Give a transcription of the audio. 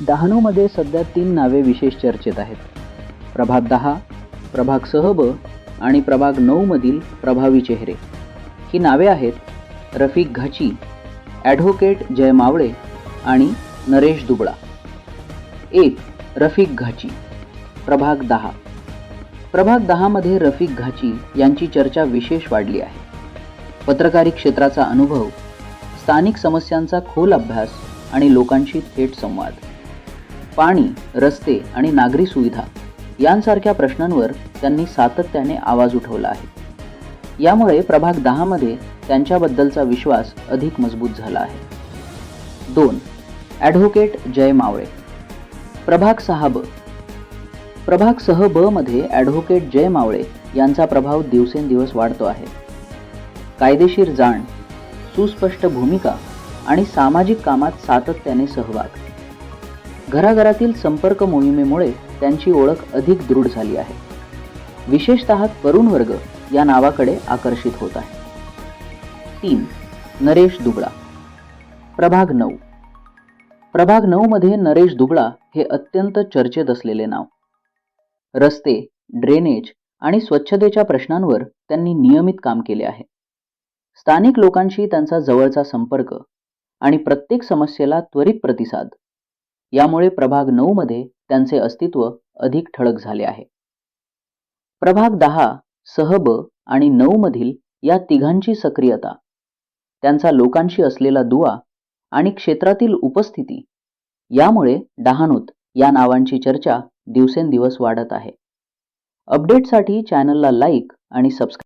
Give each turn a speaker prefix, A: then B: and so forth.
A: डहाणूमध्ये सध्या तीन नावे विशेष चर्चेत आहेत. प्रभाग दहा प्रभाग सहब आणि प्रभाग नऊमधील प्रभावी चेहरे. ही नावे आहेत रफिक घाची ॲडव्होकेट जय मावळे आणि नरेश दुबळा. एक रफिक घाची. प्रभाग दहा. प्रभाग दहामध्ये रफिक घाची यांची चर्चा विशेष वाढली आहे. पत्रकारी क्षेत्राचा अनुभव स्थानिक समस्यांचा खोल अभ्यास आणि लोकांशी थेट संवाद. पाणी रस्ते आणि नागरी सुविधा यांसारख्या प्रश्नांवर त्यांनी सातत्याने आवाज उठवला आहे. यामुळे प्रभाग दहामध्ये त्यांच्याबद्दलचा विश्वास अधिक मजबूत झाला आहे. दोन ॲडव्होकेट जय मावळे. प्रभाग सहा ब. प्रभाग सह ब मध्ये ॲडव्होकेट जय मावळे यांचा प्रभाव दिवसेंदिवस वाढतो आहे. कायदेशीर जाण सुस्पष्ट भूमिका आणि सामाजिक कामात सातत्याने सहभाग. घराघरातील संपर्क मोहिमेमुळे त्यांची ओळख अधिक दृढ झाली आहे. विशेषतः तरुण वर्ग या नावाकडे आकर्षित होत आहे. तीन नरेश दुबळा. प्रभाग नऊ. प्रभाग नऊमध्ये नरेश दुबळा हे अत्यंत चर्चेत असलेले नाव. रस्ते ड्रेनेज आणि स्वच्छतेच्या प्रश्नांवर त्यांनी नियमित काम केले आहे. स्थानिक लोकांशी त्यांचा जवळचा संपर्क आणि प्रत्येक समस्येला त्वरित प्रतिसाद यामुळे प्रभाग नऊ मध्ये त्यांचे अस्तित्व अधिक ठळक झाले आहे. प्रभाग दहा सहब आणि नऊ मधील या तिघांची सक्रियता त्यांचा लोकांशी असलेला दुवा आणि क्षेत्रातील उपस्थिती यामुळे डहाणूत या नावांची चर्चा दिवसेंदिवस वाढत आहे. अपडेटसाठी चॅनलला लाईक आणि सबस्क्राईब